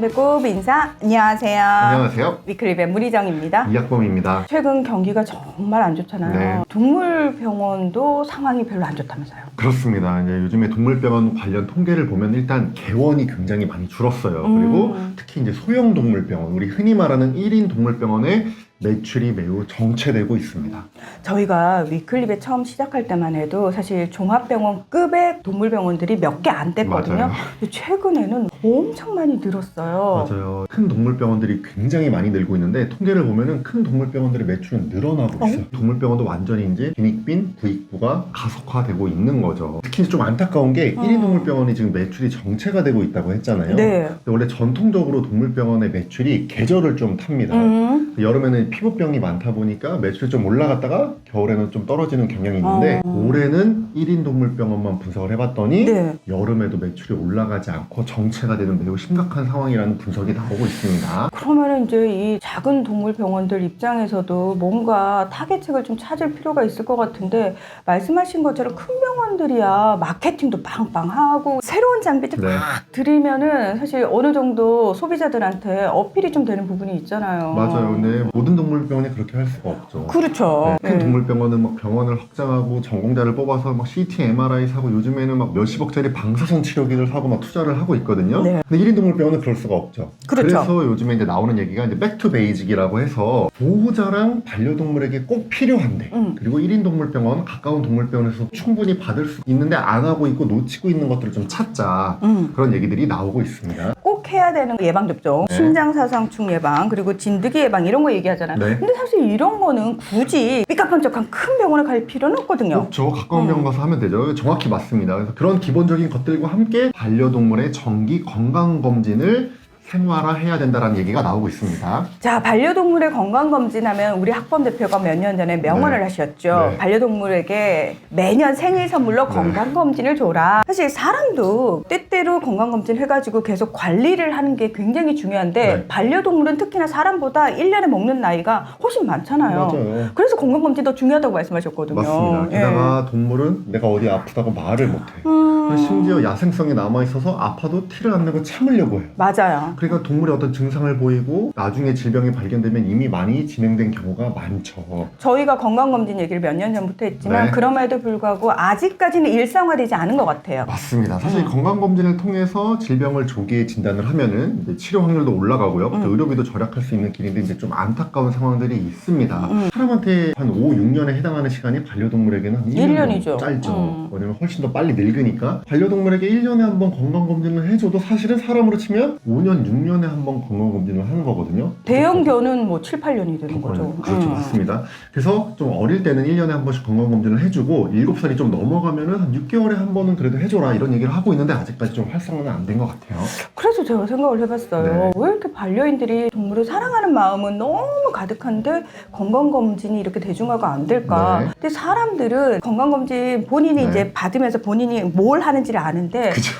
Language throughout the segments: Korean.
배꼽 인사 안녕하세요. 안녕하세요. 위클립의 문희정입니다. 이학범입니다. 최근 경기가 정말 안 좋잖아요. 네. 동물병원도 상황이 별로 안 좋다면서요. 그렇습니다. 이제 요즘에 동물병원 관련 통계를 보면 일단 개원이 굉장히 많이 줄었어요. 그리고 음. 특히 이제 소형 동물병원, 우리 흔히 말하는 1인 동물병원의 매출이 매우 정체되고 있습니다. 저희가 위클립에 처음 시작할 때만 해도 사실 종합병원급의 동물병원들이 몇 개 안 됐거든요. 맞아요. 근데 최근에는 엄청 많이 늘었어요. 맞아요. 큰 동물병원들이 굉장히 많이 늘고 있는데 통계를 보면은 큰 동물병원들의 매출은 늘어나고 있어요. 동물병원도 완전히 이제 빈익빈 부익부가 가속화되고 있는 거죠. 특히 좀 안타까운 게 어. 1인 동물병원이 지금 매출이 정체가 되고 있다고 했잖아요. 네. 근데 원래 전통적으로 동물병원의 매출이 계절을 좀 탑니다. 음. 여름에는 피부병이 많다 보니까 매출이 좀 올라갔다가 겨울에는 좀 떨어지는 경향이 있는데 어. 올해는 1인 동물병원만 분석을 해봤더니 네. 여름에도 매출이 올라가지 않고 정체 가 되는 매우 심각한 상황이라는 분석이 나오고 있습니다. 그러면 이제 이 작은 동물 병원들 입장에서도 뭔가 타겟책을 좀 찾을 필요가 있을 것 같은데 말씀하신 것처럼 큰 병원들이야 마케팅도 빵빵하고 새로운 장비들 네. 막 들이면은 사실 어느 정도 소비자들한테 어필이 좀 되는 부분이 있잖아요. 맞아요. 근데 모든 동물병원이 그렇게 할 수가 없죠. 그렇죠. 네, 큰 네. 동물병원은 막 병원을 확장하고 전공자를 뽑아서 막 CT, MRI 사고 요즘에는 막 몇십억짜리 방사선 치료기를 사고 막 투자를 하고 있거든요. 네. 근데 1인 동물병원은 그럴 수가 없죠. 그렇죠. 래서 요즘에 이제 나오는 얘기가 이제 백투 베이직이라고 해서 보호자랑 반려동물에게 꼭 필요한데 음. 그리고 1인 동물병원 가까운 동물병원에서 충분히 받을 수 있는데 안 하고 있고 놓치고 있는 것들을 좀 찾자 음. 그런 얘기들이 나오고 있습니다. 꼭 해야 되는 예방 접종, 네. 심장사상충 예방, 그리고 진드기 예방 이런 거 얘기하잖아요. 네. 근데 사실 이런 거는 굳이 삐까뻔쩍한 큰 병원에 갈 필요는 없거든요. 그렇죠. 가까운 음. 병원 가서 하면 되죠. 정확히 맞습니다. 그래서 그런 기본적인 것들과 함께 반려동물의 정기 건강 검진을 생활화해야 된다는 얘기가 나오고 있습니다. 자, 반려동물의 건강검진하면 우리 학범 대표가 몇 년 전에 명언을 네. 하셨죠. 네. 반려동물에게 매년 생일 선물로 네. 건강검진을 줘라. 사실 사람도 때때로 건강검진 해가지고 계속 관리를 하는 게 굉장히 중요한데 네. 반려동물은 특히나 사람보다 1년에 먹는 나이가 훨씬 많잖아요. 맞아요. 그래서 건강검진 더 중요하다고 말씀하셨거든요. 맞습니다. 예. 게다가 동물은 내가 어디 아프다고 말을 못해. 음, 심지어 야생성이 남아 있어서 아파도 티를 안 내고 참으려고 해요. 맞아요. 그러니까 동물이 어떤 증상을 보이고 나중에 질병이 발견되면 이미 많이 진행된 경우가 많죠. 저희가 건강검진 얘기를 몇 년 전부터 했지만 네. 그럼에도 불구하고 아직까지는 일상화되지 않은 것 같아요. 맞습니다. 사실 음. 건강검진을 통해서 질병을 조기에 진단을 하면은 치료 확률도 올라가고요. 또 음. 의료비도 절약할 수 있는 길인데 이제 좀 안타까운 상황들이 있습니다. 음. 사람한테 한 5, 6년에 해당하는 시간이 반려동물에게는 한 1년 일 년이죠. 짧죠. 음. 왜냐면 훨씬 더 빨리 늙으니까 반려동물에게 1년에 한 번 건강검진을 해줘도 사실은 사람으로 치면 5년, 6년에 한 번 건강검진을 하는 거거든요. 대형 견은 뭐 7, 8년이 되는 거죠. 그렇죠, 음. 맞습니다. 그래서 좀 어릴 때는 1년에 한 번씩 건강검진을 해주고 7살이 좀 넘어가면은 한 6개월에 한 번은 그래도 해줘라 이런 얘기를 하고 있는데 아직까지 좀 활성화는 안 된 것 같아요. 그래서 제가 생각을 해봤어요. 네. 왜 이렇게 반려인들이 동물을 사랑하는 마음은 너무 가득한데 건강검진이 이렇게 대중화가 안 될까? 네. 근데 사람들은 건강검진 본인이 네. 이제 받으면서 본인이 뭘 하는지를 아는데 그죠?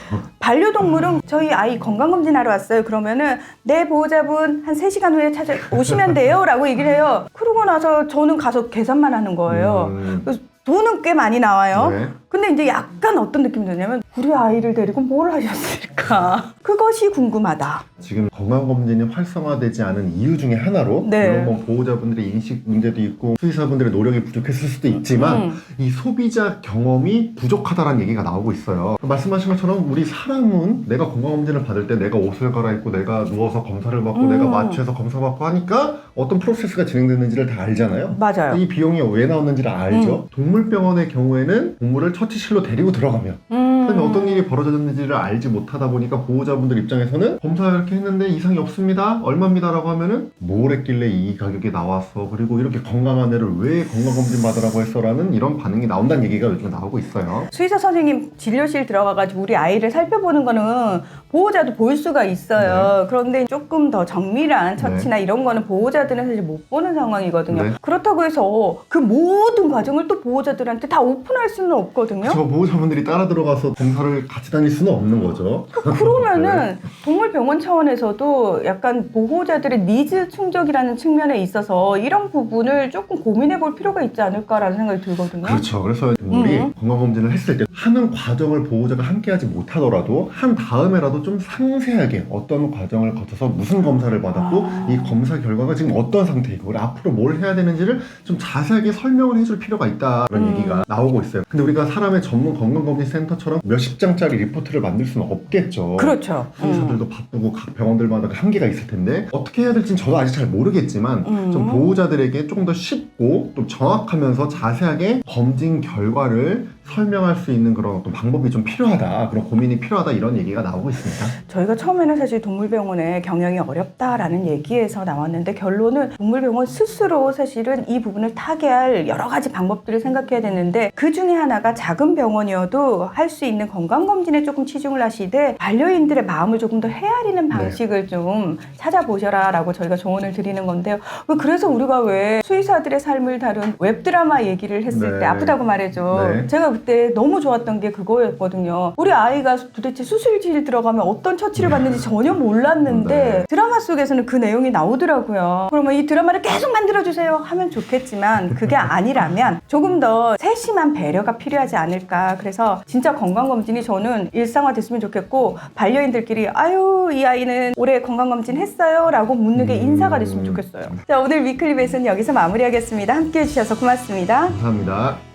반려동물은 저희 아이 건강검진 하러 왔어요. 그러면은 내 보호자분 한 3시간 후에 찾아 오시면 돼요. 라고 얘기를 해요. 그러고 나서 저는 가서 계산만 하는 거예요. 음, 그래서 돈은 꽤 많이 나와요. 네. 근데 이제 약간 어떤 느낌이 드냐면 우리 아이를 데리고 뭘 하셨을까? 그것이 궁금하다. 지금 건강검진이 활성화되지 않은 이유 중에 하나로 네. 물론 뭐 보호자분들의 인식 문제도 있고 수의사분들의 노력이 부족했을 수도 있지만 음. 이 소비자 경험이 부족하다는 얘기가 나오고 있어요. 말씀하신 것처럼 우리 사람은 내가 건강검진을 받을 때 내가 옷을 갈아입고 내가 누워서 검사를 받고 음. 내가 마취해서 검사 받고 하니까 어떤 프로세스가 진행되는지를 다 알잖아요. 맞아요. 이 비용이 왜 나오는지를 알죠. 동물병원의 경우에는 동물을 처치실로 데리고 들어가면 음. 그다음에 어떤 일이 벌어졌는지를 알지 못하다 보니까 보호자분들 입장에서는 검사 이렇게 했는데 이상이 없습니다. 얼마입니다라고 하면은 뭘 했길래 이 가격이 나왔어. 그리고 이렇게 건강한 애를 왜 건강검진 받으라고 했어라는 이런 반응이 나온다는 얘기가 요즘 나오고 있어요. 수의사 선생님 진료실 들어가가지고 우리 아이를 살펴보는 거는 보호자도 볼 수가 있어요. 그런데 조금 더 정밀한 처치나 이런 거는 보호자들은 사실 못 보는 상황이거든요. 네. 그렇다고 해서 그 모든 과정을 또 보호자들한테 다 오픈할 수는 없거든요. 저 보호자분들이 따라 들어가서 검사를 같이 다닐 수는 없는 거죠. 그러면은 동물병원 차원에서도 약간 보호자들의 니즈 충족이라는 측면에 있어서 이런 부분을 조금 고민해 볼 필요가 있지 않을까라는 생각이 들거든요. 그렇죠. 그래서 동물이 음. 건강검진을 했을 때 하는 과정을 보호자가 함께하지 못하더라도 한 다음에라도 좀 상세하게 어떤 과정을 거쳐서 무슨 검사를 받았고 아. 이 검사 결과가 지금 어떤 상태이고 앞으로 뭘 해야 되는지를 좀 자세하게 설명을 해줄 필요가 있다 그런 음. 얘기가 나오고 있어요. 근데 우리가 사람의 전문 건강검진센터처럼 몇십 장짜리 리포트를 만들 수는 없겠죠. 그렇죠. 음. 수의사들도 바쁘고 각 병원들마다 그 한계가 있을 텐데 어떻게 해야 될지는 저도 아직 잘 모르겠지만 음. 좀 보호자들에게 조금 더 쉽고 좀 정확하면서 자세하게 검진 결과를 설명할 수 있는 그런 어떤 방법이 좀 필요하다 그런 고민이 필요하다 이런 얘기가 나오고 있습니다. 저희가 처음에는 사실 동물병원의 경영이 어렵다라는 얘기에서 나왔는데 결론은 동물병원 스스로 사실은 이 부분을 타개할 여러 가지 방법들을 생각해야 되는데 그 중에 하나가 작은 병원이어도 할 수 있는 건강검진에 조금 치중을 하시되 반려인들의 마음을 조금 더 헤아리는 방식을 좀 찾아보셔라 라고 저희가 조언을 드리는 건데요. 그래서 우리가 왜 수의사들의 삶을 다룬 웹드라마 얘기를 했을 네. 때 아프다고 말해줘. 네. 제가 그때 너무 좋았던 게 그거였거든요. 우리 아이가 도대체 수술실 들어가면 어떤 처치를 받는지 전혀 몰랐는데 네. 드라마 속에서는 그 내용이 나오더라고요. 그러면 이 드라마를 계속 만들어주세요 하면 좋겠지만 그게 아니라면 조금 더 세심한 배려가 필요하지 않을까. 그래서 진짜 건강검진이 저는 일상화됐으면 좋겠고 반려인들끼리 아유 이 아이는 올해 건강검진 했어요? 라고 묻는 게 음. 인사가 됐으면 좋겠어요. 자 오늘 위클리 벳은 여기서 마무리하겠습니다. 함께 해 주셔서 고맙습니다. 감사합니다.